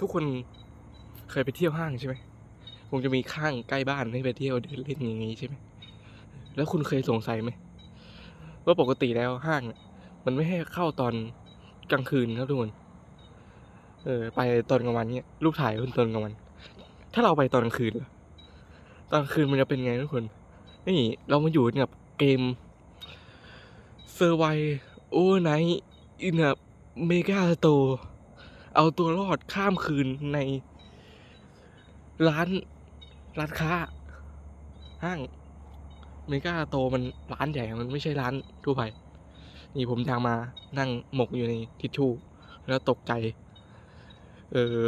ทุกคนเคยไปเที่ยวห้างใช่ไหมคงจะมีข้างใกล้บ้านให้ไปเที่ยวเดินเล่นอย่างนี้ใช่ไหมแล้วคุณเคยสงสัยไหมว่าปกติแล้วห้าง มันไม่ให้เข้าตอนกลางคืนครับทุกคนเออไปตอนกลางวันเนี่ยรูปถ่ายเป็นตอนกลางวัน ถ้าเราไปตอนกลางคืนตอนกลางคืนมันจะเป็นไงทุกคนนี่เรามาอยู่กับเกมเซอร์ไวโอไนอินแบบเมกาโต เอาตัวรอดข้ามคืนในร้านร้านค้า ห้างเมกาโตมันร้านใหญ่มันไม่ใช่ร้านทั่วไป นี่ผมทางมานั่งหมกอยู่ในทิชชู่ แล้วตกใจ เออ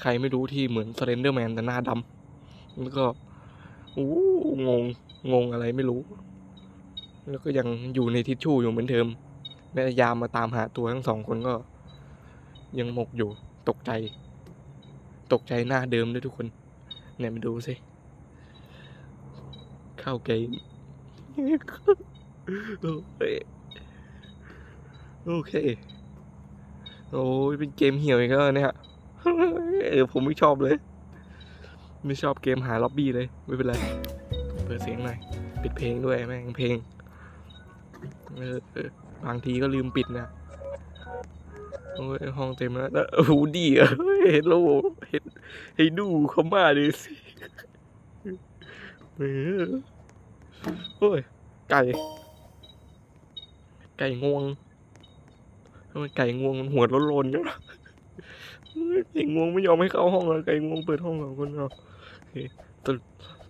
ใครไม่รู้ที่เหมือนสเลนเดอร์แมนแต่หน้าดำแล้วก็อู้งง งงอะไรไม่รู้ แล้วก็ยังอยู่ในทิชชู่อยู่เหมือนเดิม แม่ยามมาตามหาตัวทั้งสองคนก็ ยังหมกอยู่ ตกใจ ตกใจหน้าเดิมด้วยทุกคนเนี่ยมาดูสิ เข้าเกมโอ้ยโอเค โอ้ยเป็นเกมเหี่ยวอีกแล้วเนี่ยเออผมไม่ชอบเลย ไม่ชอบเกมหาล็อบบี้เลย ไม่เป็นไร เปิดเสียงหน่อย ปิดเพลงด้วยแม่งเพลง เออบางทีก็ลืมปิดนะ โอ้ยห้องเต็มแล้วโอ้โหดีอะเฮ้ยเห็นแล้วเห็นให้ดูเขามาดิสิเออโอ้ย ไก่ ไก่งวงทำไมไก่งวงมันหัวโลนๆจังวะไก่งวงไม่ยอมให้เข้าห้องเลยไก่งวงเปิดห้องสองคนเอาสุด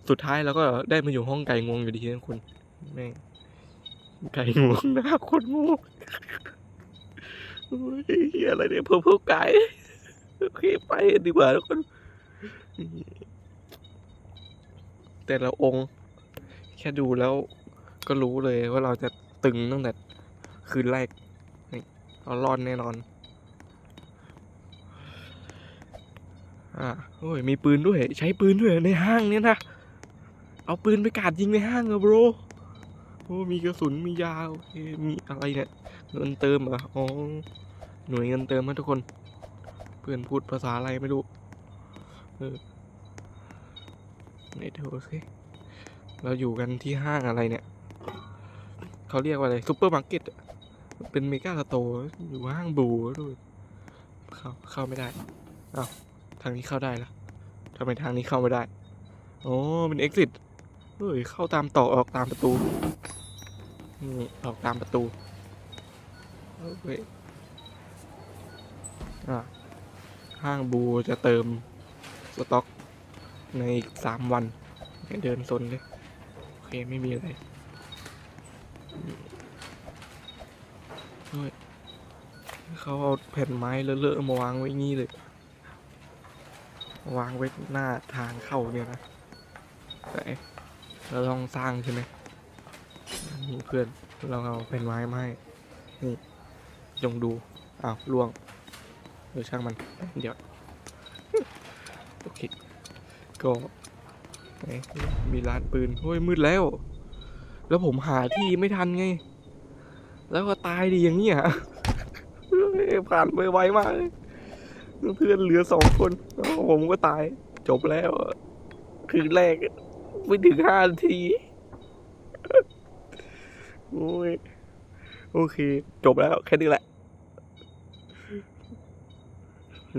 สุดท้ายเราก็ได้มาอยู่ห้องไก่งวงอยู่ดีนะคุณแม่ไก่งวงน้าโคนงวง อ้ยเหี้ยอะไรเนี่ยเพิ่มเพิ่มไก่โอเคไปดีกว่าทุกคน แต่ละองค์ แค่ดูแล้วก็รู้เลยว่าเราจะตึงตั้งแต่คืนแรกนี่เรารอดแน่นอน อ่าโอ้ยมีปืนด้วย ใช้ปืนด้วยในห้างเนี่ยนะ เอาปืนไปกาดยิงในห้างอะโบรโอ้มีกระสุนมียาโอเคมีอะไรเนี่ย เงินเติมเหรออ๋อหน่วยเงินเติมนะทุกคน เพื่อนพูดภาษาอะไรไม่รู้ เออไหนดูสิเราอยู่กันที่ห้างอะไรเนี่ยเขาเรียกว่าอะไรซูเปอร์มาร์เก็ตเป็นเมกาสโตร์อยู่ห้างบูด้วยเข้าเข้าไม่ได้อ้าวทางนี้เข้าได้ละทำไมทางนี้เข้าไม่ได้โอ๋อเป็นเอ็กซิสเฮ้ยเข้าตามต่อออกตามประตูนี่ออกตามประตู เฮ้ยอะห้างบูจะเติมสต็อกในอีกสามวัน เดินซนเลย โอเค ไม่มีอะไรเฮ้ยเขาเอาแผ่นไม้เลอะๆมาวางไว้งี้เลย วางไว้หน้าทางเข้าเนี่ยนะไหนเราลองสร้างใช่ไหมนี่เพื่อนเราเอาแผ่นไม้มาให้นี่ จงดูอ้าวล่วงเออช่างมัน เดี๋ยว โอเค ก็มีร้านปืนโอ้ยมืดแล้ว แล้วผมหาที่ไม่ทันไง แล้วก็ตายดีอย่างเงี้ยเฮ้ยผ่านไปไวมากเพื่อนเหลือสองคนอ้วผมก็ตาย จบแล้ว คืนแรก ไม่ถึงห้านาที โอ้ย โอเค จบแล้ว แค่นี้แหละ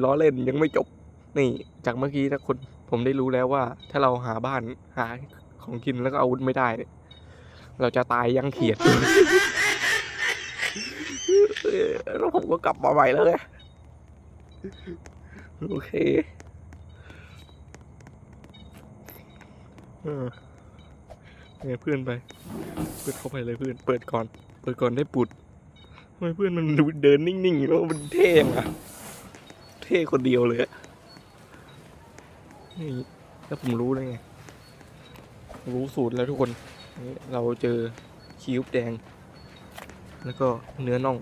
ล้อเล่นยังไม่จบ นี่ จากเมื่อกี้นะคนผมได้รู้แล้วว่า ถ้าเราหาบ้านหาของกินแล้วก็อาวุธไม่ได้เนี่ยเราจะตายยังเขียดแล้วผมก็กลับมาใหม่แล้วไงโอเคเออเนี่ยเพื่อนไป เปิดเข้าไปเลยเพื่อน เปิดก่อน เปิดก่อนได้ปุดทำไมเพื่อนมันเดินนิ่งๆแล้วมันเท่อะ ท่คนเดียวเลยนี่แล้วผมรู้เลยไง รู้สูตรแล้วทุกคนนี่เราเจอคิวบแดง แล้วก็เนื้อน่อง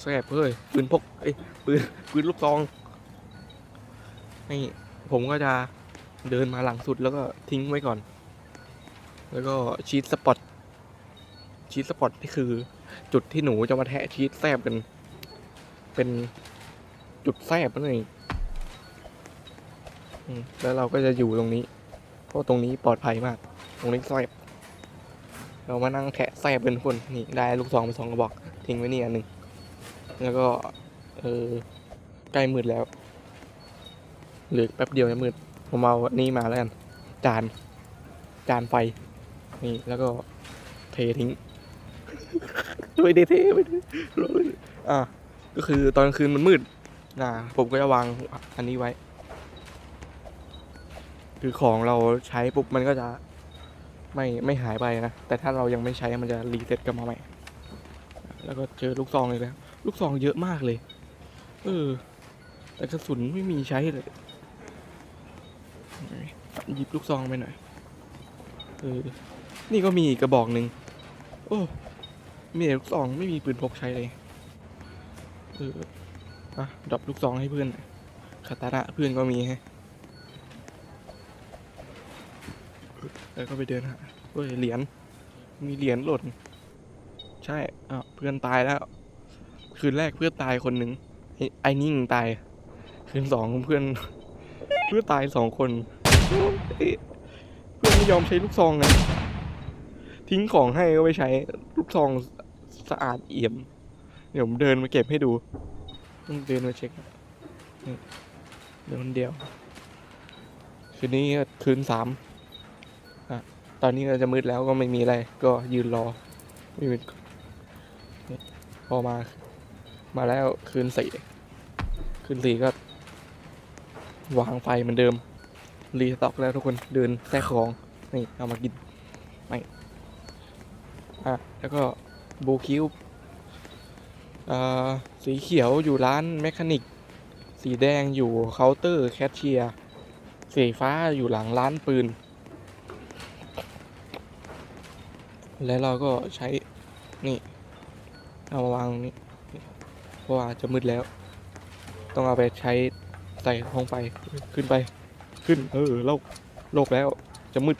แซ่บเฮ้ยปืนพกเอ้ปืนปืนลูกซองนี่ผมก็จะเดินมาหลังสุดแล้วก็ทิ้งไว้ก่อน แล้วก็ชีสสปอตชีสสปอตนี่คือ จุดที่หนูจะมาแทะชีสแซบกัน เป็น จุดแซบนั่นเองแล้วเราก็จะอยู่ตรงนี้ เพราะตรงนี้ปลอดภัยมาก ตรงนี้แซบเรามานั่งแทะแซบเป็นคนนี่ได้ลูกซองไปสองกระบอก ทิ้งไว้นี่อันหนึ่งแล้วก็ เออใกล้มืดแล้วเหลือแป๊บเดียวจะมืดผมเอาอนนี้มาแล้วกันจาน จานไฟ นี่แล้วก็เททิ้งไม่ได้เทไม่ได้ร้อนอะก็คือตอนกลางคืนมันมืด นะผมก็จะวางอันนี้ไว้ คือของเราใช้ปุ๊บมันก็จะไม่ไม่หายไปนะ แต่ถ้าเรายังไม่ใช้มันจะรีเซ็ตกลับมาใหม่ แล้วก็เจอลูกซองอีกแล้ว ลูกซองเยอะมากเลย เออ แต่กระสุนไม่มีใช้เลย หยิบลูกซองไปหน่อย เออ นี่ก็มีกกระบอกหนึ่ง โอ้ มีแต่ลูกซองไม่มีปืนพกใช้เลย เออ อะดรอปลูกซองให้เพื่อนคาตาระเพื่อนก็มีฮะแล้วก็ไปเดินหาเฮ้ยเหรียญมีเหรียญหล่น ใช่อะเพื่อนตายแล้ว คืนแรกเพื่อนตายคนหนึ่งไอ้นิ่งตาย คืนสองเพื่อน เพื่อนตายสองคนเอ้ยเพื่อนไม่ยอมใช้ลูกซองไงทิ้งของให้ก็ไม่ใช้ ลูกซองสะอาดเอี่ยม เดี๋ยวผมเดินมาเก็บให้ดู ต้องเดินมาเช็คนี่เดี๋ยวคนเดียว คืนนี้ก็คืนสามอะตอนนี้ก็จะมืดแล้วก็ไม่มีอะไร ก็ยืนรอไม่มีพอมา มาแล้วคืนสี่คืนสี่ก็ วางไฟเหมือนเดิม รีสต็อกแล้วทุกคนเดินแทรกของนี่เอามากินไม่อะแล้วก็โบคิว สีเขียวอยู่ร้านแมคานิก สีแดงอยู่เคาน์เตอร์แคชเชียร์สีฟ้าอยู่หลังร้านปืน แล้วเราก็ใช้ นี่ เอามาวางตรงนี้ เพราะว่าจะมืดแล้ว ต้องเอาไปใช้ใส่ห้องไฟขึ้นไป ขึ้น เออโลกโลกแล้วจะมืด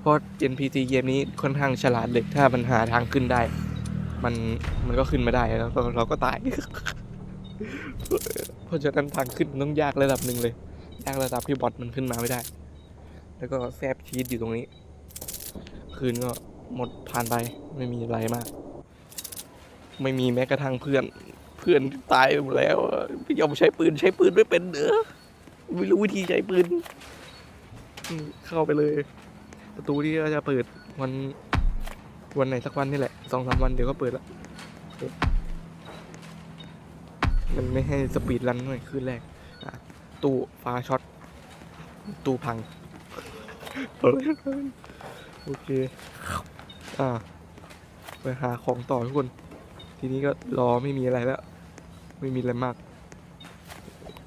เพราะ NPC เกมนี้ค่อนข้างฉลาดเลยถ้ามันหาทางขึ้นได้ มันมันก็ขึ้นไมาได้แล้วเราก็ตาย เพราะฉะนั้นทางขึ้นต้องยากระดับหนึ่งเลยยากระดับที่บอทมันขึ้นมาไม่ได้ แล้วก็แซบชีสอยู่ตรงนี้ คืนก็หมดผ่านไปไม่มีอะไรมาก ไม่มีแม้กระทั่งเพื่อน เพื่อนตายหมดแล้วอะไม่ยอมใช้ปืนใช้ปืนไม่เป็นเด้อไม่รู้วิธีใช้ปืน เข้าไปเลย ประตูที่จะเปิดวัน วันไหนสักวันนี่แหละสองสามวันเดี๋ยวก็เปิดละมันไม่ให้สปีดรันหน่อยคืนแรกตู้ฟ้าช็อต ตู้พังโอเค อ่า ไปหาของต่อทุกคน ทีนี้ก็รอไม่มีอะไรแล้ว ไม่มีอะไรมาก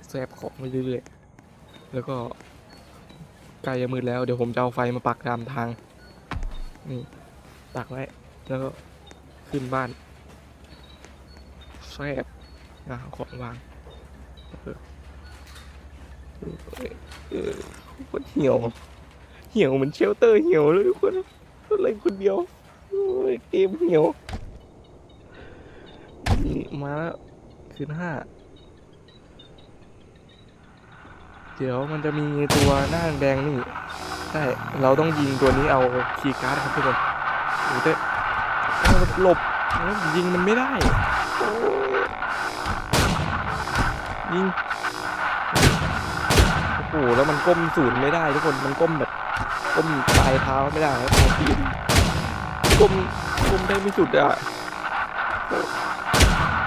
แซบของไปเรื่อยๆ แล้วก็ใกล้จะมืดแล้ว เดี๋ยวผมจะเอาไฟมาปักตามทาง นี่ ปักไว้ แล้วก็ขึ้นบ้านแซบอะเอาของวางเออเออเออโคตรเหี่ยว เหี่ยวเหมือนเชลเตอร์เหี่ยวเลยทุกคนอะไรคนเดียวโอ้ยเกมเหี่ยวนี่มาแล้วคืนห้าเดี๋ยวมันจะมีตัวหน้าแดงนี่ ใช่ เราต้องยิงตัวนี้เอาคีย์การ์ดครับทุกคน โอ้แต่หลบแล้วยิงมันไม่ได้ยิงโอ้โหแล้วมันก้มศูนย์ไม่ได้ทุกคนมันก้มแบบก้มปลายเท้าไม่ได้แล้วพอปีนก้มก้มได้ไม่สุดอะ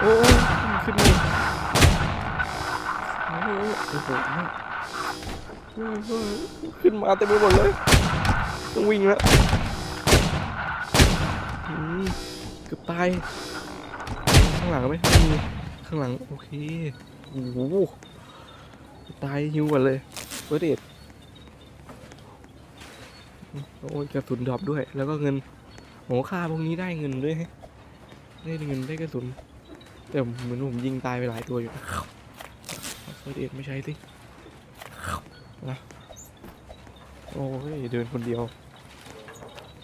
โอ้ขึ้นมาโอ้โหโอ้โหขึ้นมาเต็มไปหมดเลยต้องวิ่งแล้ว เกือบตาย ข้างหลังไม่มี ข้างหลัง โอเค โอ้โหตายหิวกันเลยเวอร์เดดโอ้ยกระสุนดรอปด้วย แล้วก็เงินโหค่าพวกนี้ได้เงินด้วยได้เงินได้กระสุน แต่เหมือนผมยิงตายไปหลายตัวอยู่นะเฟิร์เอ็ดไม่ใช่สินะโอ้ยเดินคนเดียว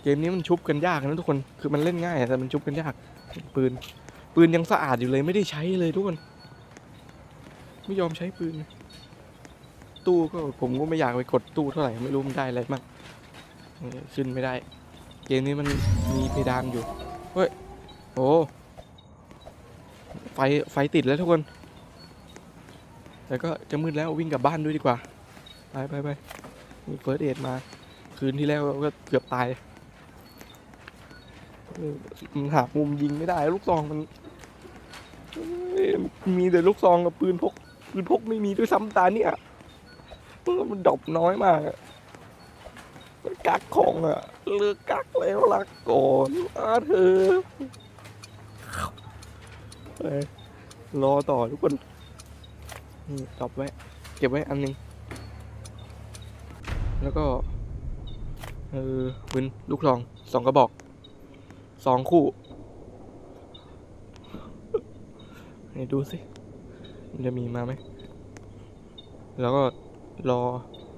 เกมนี้มันชุบกันยากนะทุกคนคือมันเล่นง่ายแต่มันชุบกันยาก ปืน ปืนยังสะอาดอยู่เลยไม่ได้ใช้เลยทุกคน ไม่ยอมใช้ปืน ตู้ก็ผมก็ไม่อยากไปกดตู้เท่าไหร่ไม่รู้มันได้อะไรบ้างเออขึ้นไม่ได้ เกมนี้มันมีเพดานอยู่เฮ้ยโอ้ไฟไฟติดแล้วทุกคน แต่ก็จะมืดแล้ววิ่งกลับบ้านด้วยดีกว่า ไปไปไปมีเฟิร์สเอดมา คืนที่แล้วก็เกือบตาย มันหามุมยิงไม่ได้ ลูกซองมันมีแต่ลูกซองกับปืนพก ปืนพกไม่มีด้วยซ้ำตาเนี่ยมันดอปน้อยมากมันกักของอะเลิกกักแล้วลักก่อนอาเธอไปรอต่อทุกคนนี่ดอปไว้ เก็บไว้อันนึง แล้วก็ เออปืนลูกซองสองกระบอก สองคู่ไหนดูสิมันจะมีมาไหม แล้วก็รอ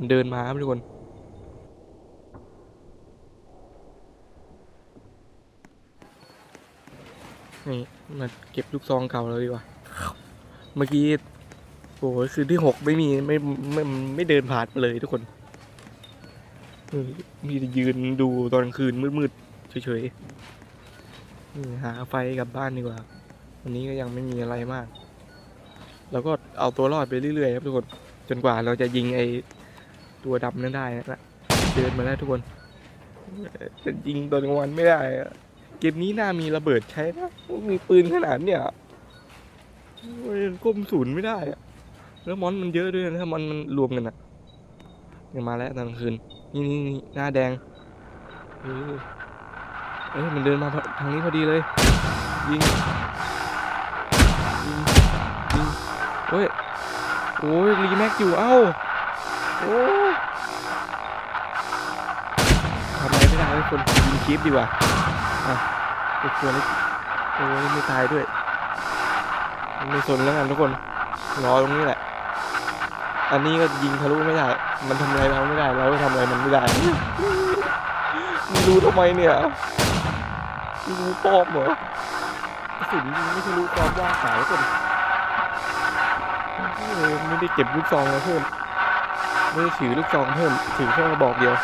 เดินมาครับทุกคนนี่มาเก็บลูกซองเก่าแล้วดีกว่า เมื่อกี้โอ้โหคือที่หกไม่มีไม่ไม่ไม่เดินผ่านมาเลยทุกคน มีแต่ยืนดูตอนกลางคืนมืดๆเฉยๆ หาไฟกลับบ้านดีกว่า วันนี้ก็ยังไม่มีอะไรมาก แล้วก็เอาตัวรอดไปเรื่อยๆครับทุกคน จนกว่าเราจะยิงไอตัวดำนั้นได้นะเดินมาแล้วทุกคน จะยิงตอนกลางวันไม่ได้เกมนี้น่ามีระเบิดใช้นะมีปืนขนาดเนี่ยโอ้ยก้มศูนย์ไม่ได้อะแล้วมอนมันเยอะด้วยนะถ้ามอนมันรวมกันอะเนี่ยมาแล้วตอนกลางคืน นี่นี่นี่หน้าแดง เอ้ยมันเดินมาทางนี้พอดีเลย ยิง ยิง ยิงเฮ้ย โอ้ยรีแม็กอยู่เอ้า โอ้ทำอะไรไม่ได้เลยคนยิงคลิปดีกว่า อะตัวตัวนี้โอ้ยไม่ตายด้วยไม่สนแล้วกันทุกคน รอตรงนี้แหละ อันนี้ก็ยิงทะลุไม่ได้ มันทำอะไรเราไม่ได้ เราก็ทำอะไรมันไม่ได้ไม่รู้ทำไมเนี่ย ไม่รู้ปลอมเหรอกระสุนยิงไม่ทะลุความว่างสายคนเออไม่ได้เก็บลูกซองมาเพิ่มไม่ได้ถือลูกซองเพิ่มถือแค่กระบอกเดียว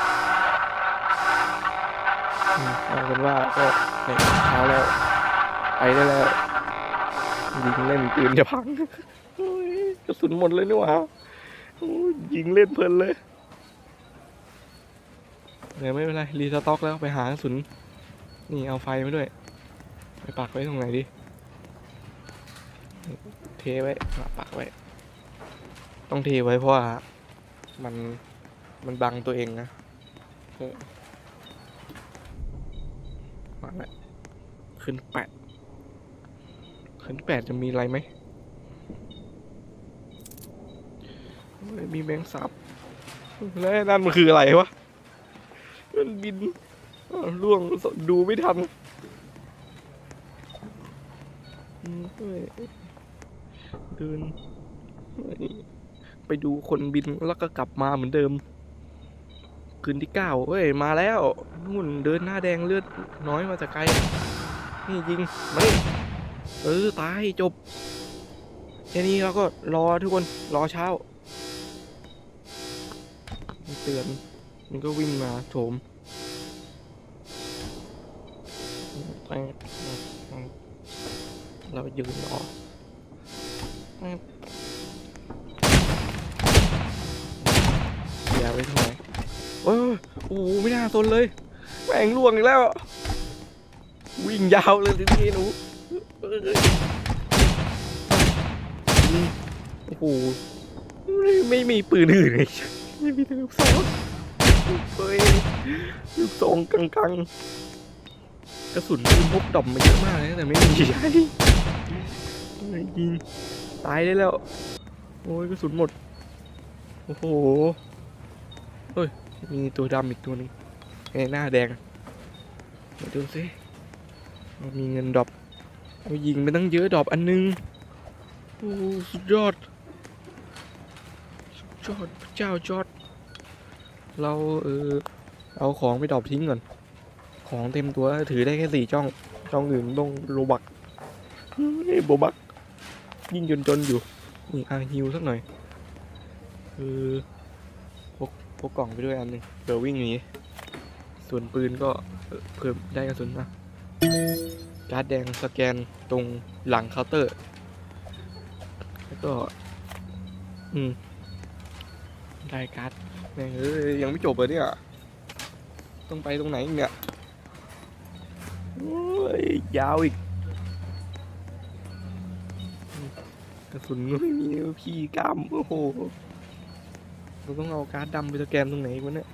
อืมเอาเป็นว่าก็เนี่ยเช้าแล้วไปได้แล้วยิงเล่นปืนจะพังกระสุนหมดเลยนี่หว่ายยิงเล่นเพลินเลยเดี๋ยวไม่เป็นไร รีสต็อกแล้วไปหากระสุน นี่เอาไฟมาด้วย ไปปักไว้ตรงไหนดีเทไว้ปักไว้ ต้องเทไว้เพราะว่ามันมันบังตัวเองนะเออวางไว้ขึ้นแปดขึ้นแปดจะมีอะไรไหมมีแมงสับแล้วนั่นมันคืออะไรวะ มันบิน ล่วงดูไม่ทันเดิน ไปดูคนบินแล้วก็กลับมาเหมือนเดิม คืนที่เก้าเฮ้ย มาแล้วนู่นเดินหน้าแดงเลือดน้อยมาจากไกล นี่ยิงมาดิเออ ตายจบแค่นี้เราก็รอทุกคน รอเช้า เตือน มันก็วิ่งมาโถม เรายืนรออย่าไปทำไมโอ้ยโอ้โหไม่น่าสนเลย แม่งล่วงอีกแล้ว วิ่งยาวเลยทีนี้หนูโอ้โหไม่ไม่มีปืนอื่นเลยไม่มีแต่ลูกซองเฮ้ยลูกซองกังๆ กระสุนปืนพกดอมมาเยอะมากเลยนะแต่ไม่มีใช้เฮ้ยยิงตายได้แล้ว โอ้ยกระสุนหมด โอ้โหเฮ้ย มีตัวดำอีกตัวหนึงไอ้หน้าแดงมาดูสิเรามีเงินดรอปเอายิงไปตั้งเยอะดรอปอันนึง โอ้สุดยอด สุดยอดพระเจ้าจอด เราเออเอาของไปดรอปทิ้งก่อน ของเต็มตัวถือได้แค่สี่จ้องจ้องอื่นต้องโลบักโบบักยิ่งจนจนอยู่นี่อาฮิวสักหน่อย คือพกพกกล่องไปด้วยอันหนึ่งเดี๋ยววิ่งหนีส่วนปืนก็เพิ่มได้กระสุนมาการ์ดแดงสแกนตรงหลังเคาน์เตอร์ แล้วก็ อืมได้การ์ดแม่งเอ้ยยังไม่จบเลยเนี่ย ต้องไปตรงไหนอีกเนี่ย ยาวอีกกระสุนก็ไม่มีพี่กล้ามโอ้โหเราต้องเอาการ์ดดำไปสแกนตรงไหนกวะเนี่ย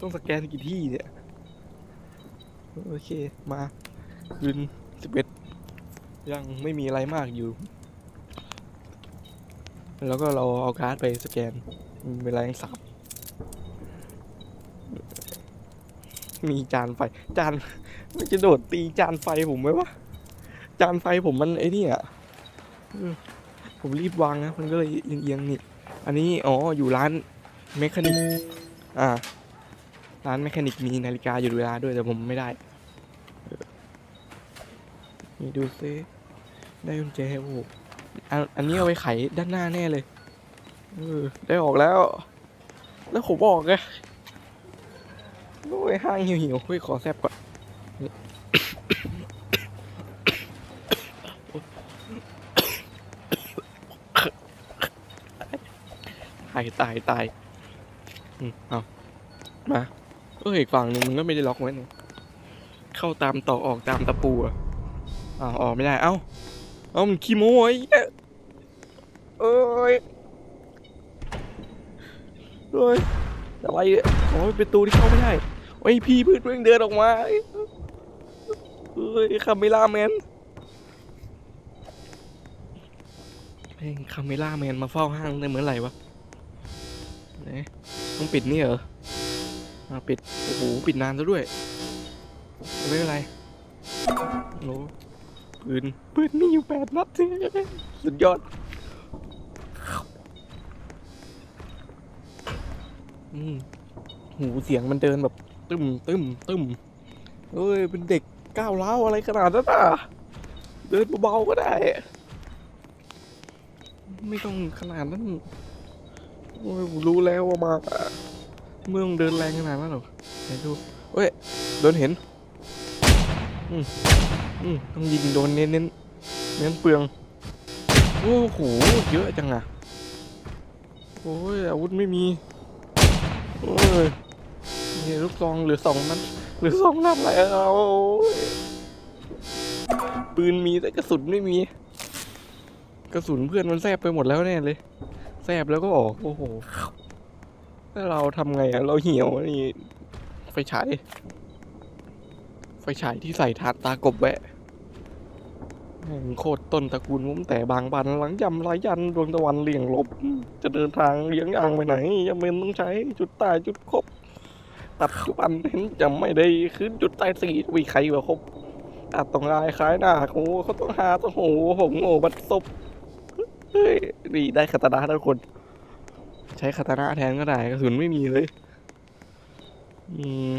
ต้องสแกนกี่ที่เนี่ยโอเคมาคืนสิบเอ็ดยังไม่มีอะไรมากอยู่ แล้วก็เราเอาการ์ดไปสแกนเวลายังสับมี มีจานไฟ จานมันจะโดดตีจานไฟผมไหมวะ จานไฟผมมันไอ้นี่อะผมรีบวางนะ มันก็เลยเอียงๆนี่ อันนี้ อ๋อ อยู่ร้านเมคานิก อ่า ร้านเมคานิกมีนาฬิกาอยู่เวลาด้วยแต่ผมไม่ได้ นี่ดูซิ ได้กุญแจโอ้อันนี้เอาไปไขด้านหน้าแน่เลย เออ ได้ออกแล้ว แล้วผมบอกไง ยห้างหิวๆเฮ้ยขอแซบก่อนนี่ตายตายตายอืมเอามาเอออีกฝั่งหนึ่งมันก็ไม่ได้ล็อกไว้นี่เข้าตามต่อออกตามตะปูอะอ้าวออกไม่ได้ เอ้า เอ้ามันขี้โม้ไอ้เหี้ยเอ้ยเอ้ยอะไรเนี่ยโอ้ยประตูที่เข้าไม่ได้ โอ้ยพี่พืชเพิ่งเดินออกมาเอ้ยคาเมล่าแมนเฮ้ยคาเมล่าแมนมาเฝ้าห้างได้เหมือนไหร่วะไหนต้องปิดนี่เหรออ่าปิด โอ้โห ปิดนานซะด้วย ไม่เป็นไรโอ้ปืน ปืนมีอยู่แปดนัดสุดยอดอืมหูเสียงมันเดินแบบ ตึมตึมตึมเอ้ยเป็นเด็กก้าวร้าอะไรขนาดนั้นอะเดินเบาๆก็ได้ ไม่ต้องขนาดนั้นโอ้ยผมรู้แล้วว่ามาเมืองเดินแรงขนาดนั้นหรอไหนดูเฮ้ยโดนเห็นอืมอืมต้องยิงโดนเน้นเน้นเน้นเปลืองโอ้โหเยอะจังอะโอ้ยอาวุธไม่มีโอ้ย ลูกซองหลือสองนัดหลือสองนัดแล้วโอ้ยปืนมีแต่กระสุนไม่มี กระสุนเพื่อนมันแทบไปหมดแล้วแน่เลยแซบแล้วก็ออกโอ้โหแล้วเราทำไงอะเราเหี่ยวนี่ไฟฉายไฟฉายที่ใส่ทานตากบแวะแม่งโคตรต้นตระกูลมุ้มแต่บางบันหลังยำลายยันดวงตะวันเลี่ยงลบ จะเดินทางเลี้ยงยางไปไหนจำเป็นต้องใช้จุดใต้จุดครบ ตัดจุบันเห็นจำไม่ได้ขึ้นจุดใต้สีวีใครวะครบอาต้องลายคล้ายหน้าโอ้เขาต้องหาต้องโหผมโง่บัดซบเฮ้ยดีได้คาตานะทุกคน ใช้คาตานะแทนก็ได้กระสุนไม่มีเลยอืม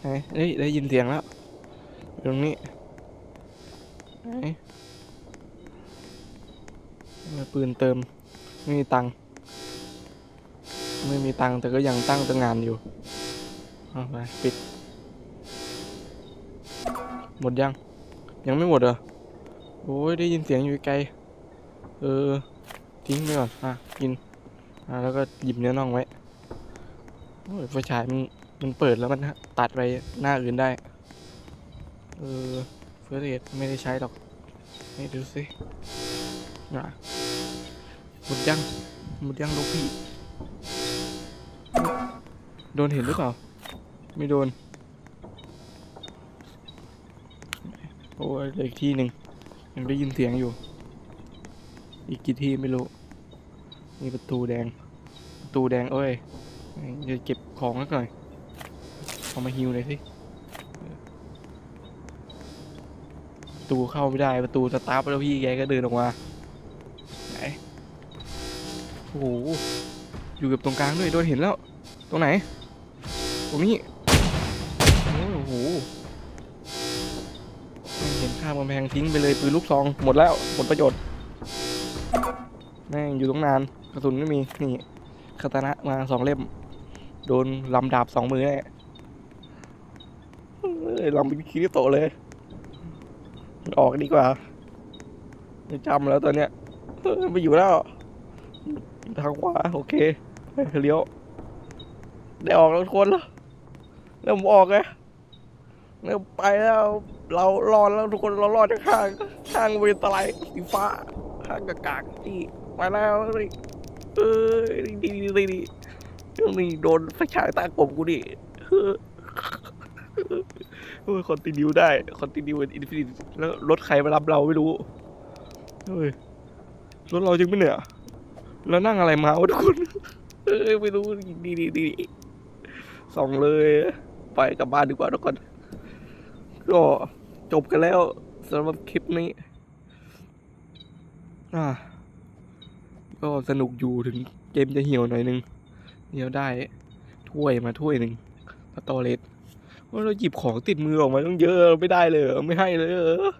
ไหนเฮ้ยได้ยินเสียงแล้วตรงนี้ไหนปืนเติมไม่มีตังค์ไม่มีตังค์แต่ก็ยังตั้งตั้งงานอยู่ เอาไปปิด หมดยัง ยังไม่หมดเหรอ โอ้ยได้ยินเสียงอยู่ไกล เออ ทิ้งไปก่อน อะ กิน อะแล้วก็หยิบเนื้อน่องไว้ โอ้ยไฟฉายมันมันเปิดแล้วมันตัดไปหน้าอื่นได้ เออเฟอร์เรทไม่ได้ใช้หรอกให้ดูสิอะหมดยังหมดยังลูกพี่ โดนเห็นหรือเปล่า ไม่โดน โอ้ยเลืออีกที่หนึ่งยังได้ยินเสียงอยู่ อีกกี่ที่ไม่รู้มีประตูแดง ประตูแดงเอ้ยเดี๋ยวเก็บของสักหน่อยเอามาฮิวหน่อยสิประตูเข้าไม่ได้ประตูสตาร์ทแล้วพี่แกก็เดินออกมาไหนโอ้โหอยู่กับตรงกลางด้วยโดนเห็นแล้ว ตรงไหน ตรงนี้ำแพงทิ้งไปเลยปืนลูกซองหมดแล้วหมดประโยชน์แม่งอยู่ตั้งนานกระสุนไม่มีนี่คาตานะมาสองเล่ม โดนลำดาบสองมือแน่ลำเป็นคิริโตเลยออกดีกว่าไม่จำแล้วตอนเนี้ยไม่อยู่แล้ว ทางขวาโอเคเฮ้ยเลี้ยว ได้ออกแล้วทุกคนแล้วแล้วผมออกไงแล้วไปแล้ว เรารอดแล้วทุกคนเรารอดจากข้างข้างเวรตะไลสีฟ้าข้างกากากนี่ไปแล้วนี่เอ้ยดีดีดีดีเรื่องนี้โดนไฟฉายตากผมกูดิเออเออคอนติเนียได้คอนติเนียอินฟินิตแล้วรถใครมารับเราไม่รู้เฮ้ยรถเราจริงไหมเนี่ยแล้วนั่งอะไรมาวะทุกคนเอ้ยไม่รู้ดีดีดีส่องเลย ไปกลับบ้านดีกว่าทุกคน ก็จบกันแล้วสำหรับคลิปนี้ อ่า ก็สนุกอยู่ถึงเกมจะเหี่ยวหน่อยนึงเดี๋ยวได้ถ้วยมาถ้วยหนึ่งสตอเลสว่าเราหยิบของติดมือออกมาต้องเยอะไม่ได้เลยไม่ให้เลยเหรอ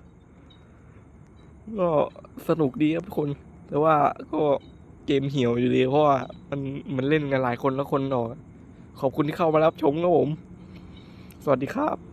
ก็สนุกดีครับทุกคน แต่ว่าก็เกมเหี่ยวอยู่ดีเพราะว่ามันมันเล่นกันหลายคนแล้วคนออกขอบคุณที่เข้ามารับชมครับผม สวัสดีครับ